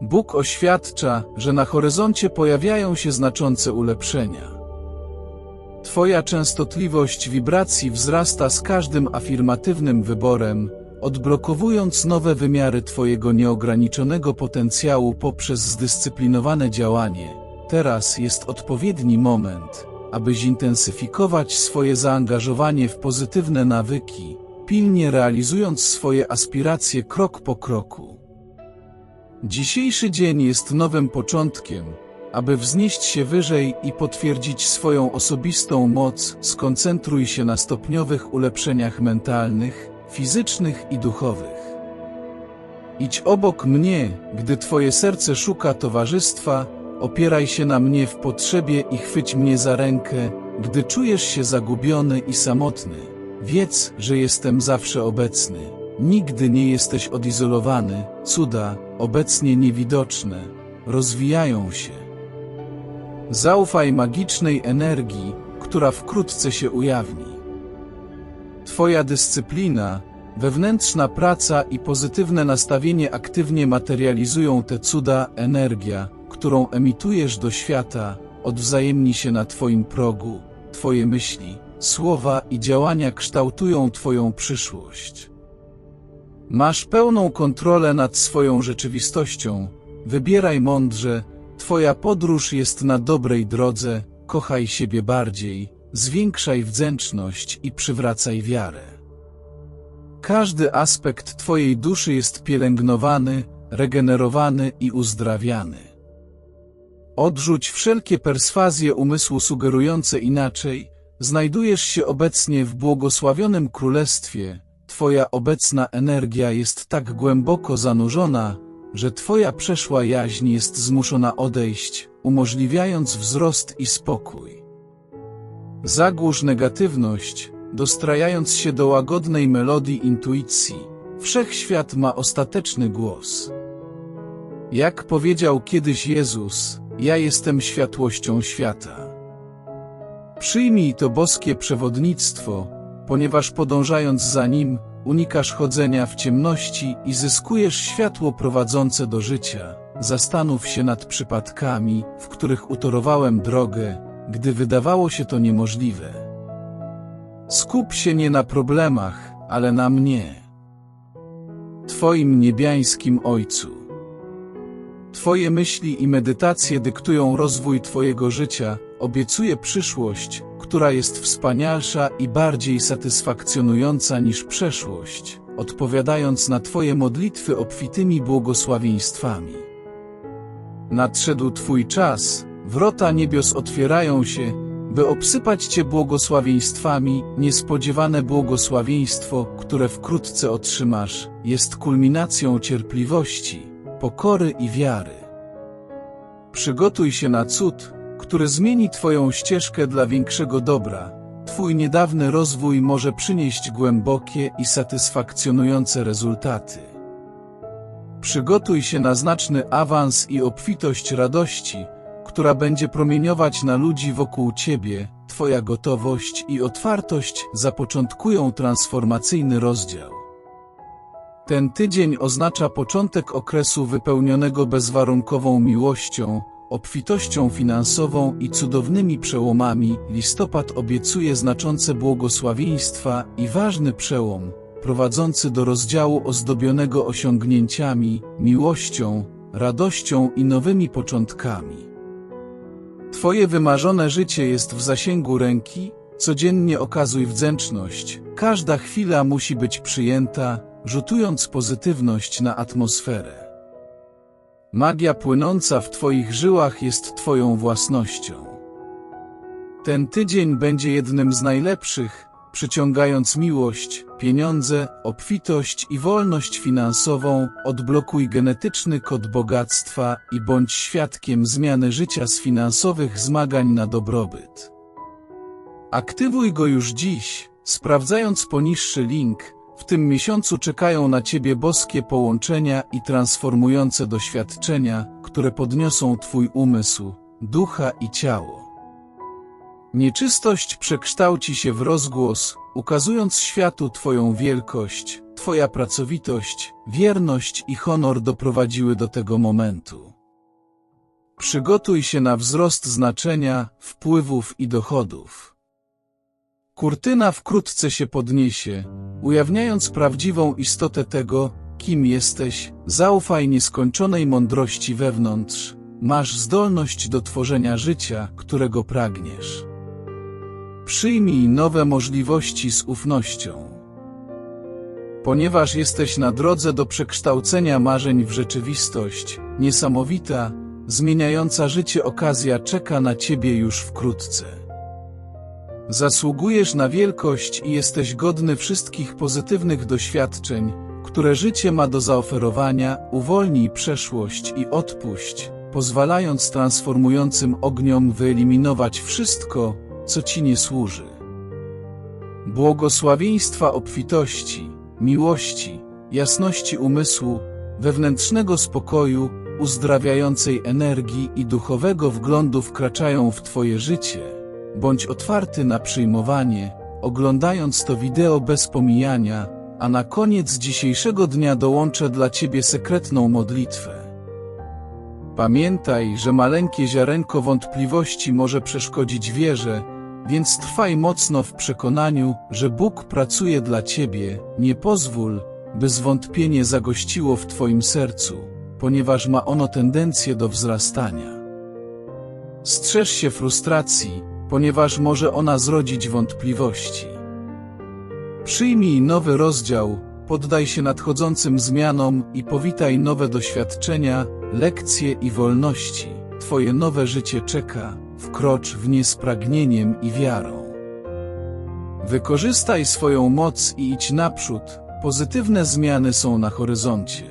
Bóg oświadcza, że na horyzoncie pojawiają się znaczące ulepszenia. Twoja częstotliwość wibracji wzrasta z każdym afirmatywnym wyborem, odblokowując nowe wymiary Twojego nieograniczonego potencjału poprzez zdyscyplinowane działanie. Teraz jest odpowiedni moment, aby zintensyfikować swoje zaangażowanie w pozytywne nawyki, pilnie realizując swoje aspiracje krok po kroku. Dzisiejszy dzień jest nowym początkiem, aby wznieść się wyżej i potwierdzić swoją osobistą moc, skoncentruj się na stopniowych ulepszeniach mentalnych, fizycznych i duchowych. Idź obok mnie, gdy Twoje serce szuka towarzystwa, opieraj się na mnie w potrzebie i chwyć mnie za rękę, gdy czujesz się zagubiony i samotny. Wiedz, że jestem zawsze obecny. Nigdy nie jesteś odizolowany, cuda, obecnie niewidoczne, rozwijają się. Zaufaj magicznej energii, która wkrótce się ujawni. Twoja dyscyplina, wewnętrzna praca i pozytywne nastawienie aktywnie materializują te cuda, energia, którą emitujesz do świata, odwzajemni się na Twoim progu, Twoje myśli, słowa i działania kształtują Twoją przyszłość. Masz pełną kontrolę nad swoją rzeczywistością, wybieraj mądrze, Twoja podróż jest na dobrej drodze, kochaj siebie bardziej, zwiększaj wdzięczność i przywracaj wiarę. Każdy aspekt Twojej duszy jest pielęgnowany, regenerowany i uzdrawiany. Odrzuć wszelkie perswazje umysłu sugerujące inaczej, znajdujesz się obecnie w błogosławionym królestwie, Twoja obecna energia jest tak głęboko zanurzona, że Twoja przeszła jaźń jest zmuszona odejść, umożliwiając wzrost i spokój. Zagłusz negatywność, dostrajając się do łagodnej melodii intuicji. Wszechświat ma ostateczny głos. Jak powiedział kiedyś Jezus, ja jestem światłością świata. Przyjmij to boskie przewodnictwo, ponieważ podążając za nim, unikasz chodzenia w ciemności i zyskujesz światło prowadzące do życia. Zastanów się nad przypadkami, w których utorowałem drogę, gdy wydawało się to niemożliwe. Skup się nie na problemach, ale na mnie. Twoim niebiańskim Ojcu. Twoje myśli i medytacje dyktują rozwój Twojego życia, obiecuję przyszłość, która jest wspanialsza i bardziej satysfakcjonująca niż przeszłość, odpowiadając na Twoje modlitwy obfitymi błogosławieństwami. Nadszedł Twój czas, wrota niebios otwierają się, by obsypać Cię błogosławieństwami, niespodziewane błogosławieństwo, które wkrótce otrzymasz, jest kulminacją cierpliwości, pokory i wiary. Przygotuj się na cud, który zmieni Twoją ścieżkę dla większego dobra. Twój niedawny rozwój może przynieść głębokie i satysfakcjonujące rezultaty. Przygotuj się na znaczny awans i obfitość radości, która będzie promieniować na ludzi wokół Ciebie. Twoja gotowość i otwartość zapoczątkują transformacyjny rozdział. Ten tydzień oznacza początek okresu wypełnionego bezwarunkową miłością, obfitością finansową i cudownymi przełomami. Listopad obiecuje znaczące błogosławieństwa i ważny przełom, prowadzący do rozdziału ozdobionego osiągnięciami, miłością, radością i nowymi początkami. Twoje wymarzone życie jest w zasięgu ręki, codziennie okazuj wdzięczność, każda chwila musi być przyjęta, rzutując pozytywność na atmosferę. Magia płynąca w Twoich żyłach jest Twoją własnością. Ten tydzień będzie jednym z najlepszych, przyciągając miłość, pieniądze, obfitość i wolność finansową, odblokuj genetyczny kod bogactwa i bądź świadkiem zmiany życia z finansowych zmagań na dobrobyt. Aktywuj go już dziś, sprawdzając poniższy link. W tym miesiącu czekają na Ciebie boskie połączenia i transformujące doświadczenia, które podniosą Twój umysł, ducha i ciało. Nieczystość przekształci się w rozgłos, ukazując światu Twoją wielkość, Twoja pracowitość, wierność i honor doprowadziły do tego momentu. Przygotuj się na wzrost znaczenia, wpływów i dochodów. Kurtyna wkrótce się podniesie, ujawniając prawdziwą istotę tego, kim jesteś, zaufaj nieskończonej mądrości wewnątrz, masz zdolność do tworzenia życia, którego pragniesz. Przyjmij nowe możliwości z ufnością. Ponieważ jesteś na drodze do przekształcenia marzeń w rzeczywistość, niesamowita, zmieniająca życie okazja czeka na Ciebie już wkrótce. Zasługujesz na wielkość i jesteś godny wszystkich pozytywnych doświadczeń, które życie ma do zaoferowania, uwolnij przeszłość i odpuść, pozwalając transformującym ogniom wyeliminować wszystko, co Ci nie służy. Błogosławieństwa obfitości, miłości, jasności umysłu, wewnętrznego spokoju, uzdrawiającej energii i duchowego wglądu wkraczają w Twoje życie. Bądź otwarty na przyjmowanie, oglądając to wideo bez pomijania, a na koniec dzisiejszego dnia dołączę dla Ciebie sekretną modlitwę. Pamiętaj, że maleńkie ziarenko wątpliwości może przeszkodzić wierze, więc trwaj mocno w przekonaniu, że Bóg pracuje dla Ciebie, nie pozwól, by zwątpienie zagościło w Twoim sercu, ponieważ ma ono tendencję do wzrastania. Strzeż się frustracji, ponieważ może ona zrodzić wątpliwości. Przyjmij nowy rozdział, poddaj się nadchodzącym zmianom i powitaj nowe doświadczenia, lekcje i wolności. Twoje nowe życie czeka, wkrocz w nie z pragnieniem i wiarą. Wykorzystaj swoją moc i idź naprzód, pozytywne zmiany są na horyzoncie.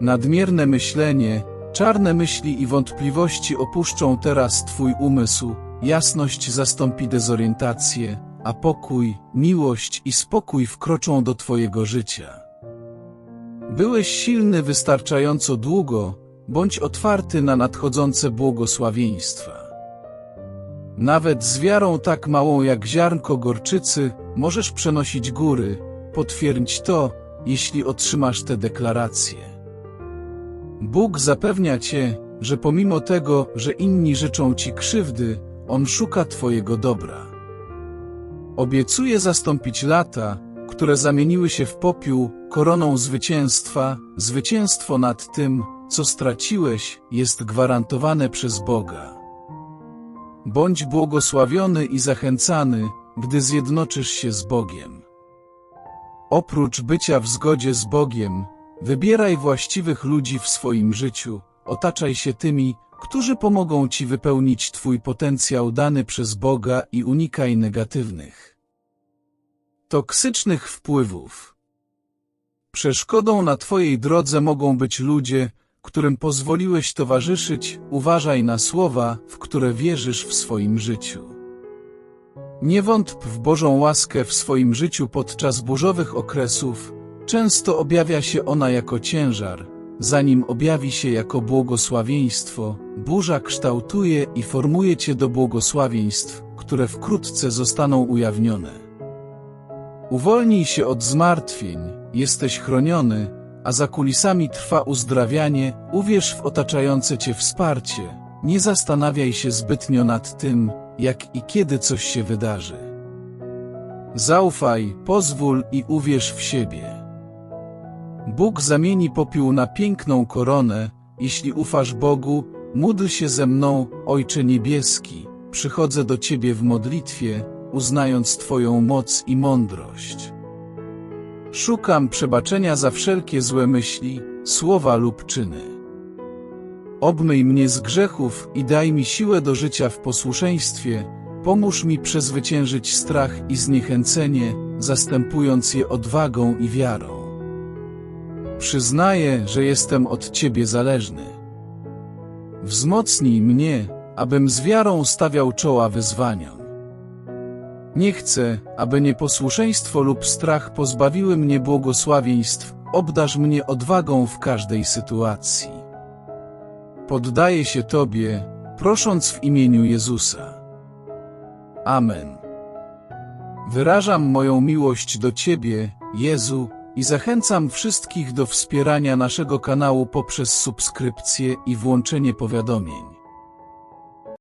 Nadmierne myślenie, czarne myśli i wątpliwości opuszczą teraz Twój umysł, jasność zastąpi dezorientację, a pokój, miłość i spokój wkroczą do Twojego życia. Byłeś silny wystarczająco długo, bądź otwarty na nadchodzące błogosławieństwa. Nawet z wiarą tak małą jak ziarnko gorczycy możesz przenosić góry, potwierdź to, jeśli otrzymasz te deklaracje. Bóg zapewnia Cię, że pomimo tego, że inni życzą Ci krzywdy, On szuka Twojego dobra. Obiecuje zastąpić lata, które zamieniły się w popiół, koroną zwycięstwa, zwycięstwo nad tym, co straciłeś, jest gwarantowane przez Boga. Bądź błogosławiony i zachęcany, gdy zjednoczysz się z Bogiem. Oprócz bycia w zgodzie z Bogiem, wybieraj właściwych ludzi w swoim życiu, otaczaj się tymi, którzy pomogą Ci wypełnić Twój potencjał dany przez Boga i unikaj negatywnych, toksycznych wpływów. Przeszkodą na Twojej drodze mogą być ludzie, którym pozwoliłeś towarzyszyć, uważaj na słowa, w które wierzysz w swoim życiu. Nie wątp w Bożą łaskę w swoim życiu podczas burzowych okresów, często objawia się ona jako ciężar, zanim objawi się jako błogosławieństwo, burza kształtuje i formuje cię do błogosławieństw, które wkrótce zostaną ujawnione. Uwolnij się od zmartwień, jesteś chroniony, a za kulisami trwa uzdrawianie, uwierz w otaczające cię wsparcie, nie zastanawiaj się zbytnio nad tym, jak i kiedy coś się wydarzy. Zaufaj, pozwól i uwierz w siebie. Bóg zamieni popiół na piękną koronę, jeśli ufasz Bogu, módl się ze mną, Ojcze Niebieski, przychodzę do Ciebie w modlitwie, uznając Twoją moc i mądrość. Szukam przebaczenia za wszelkie złe myśli, słowa lub czyny. Obmyj mnie z grzechów i daj mi siłę do życia w posłuszeństwie, pomóż mi przezwyciężyć strach i zniechęcenie, zastępując je odwagą i wiarą. Przyznaję, że jestem od Ciebie zależny. Wzmocnij mnie, abym z wiarą stawiał czoła wyzwaniom. Nie chcę, aby nieposłuszeństwo lub strach pozbawiły mnie błogosławieństw, obdarz mnie odwagą w każdej sytuacji. Poddaję się Tobie, prosząc w imieniu Jezusa. Amen. Wyrażam moją miłość do Ciebie, Jezu, i zachęcam wszystkich do wspierania naszego kanału poprzez subskrypcję i włączenie powiadomień.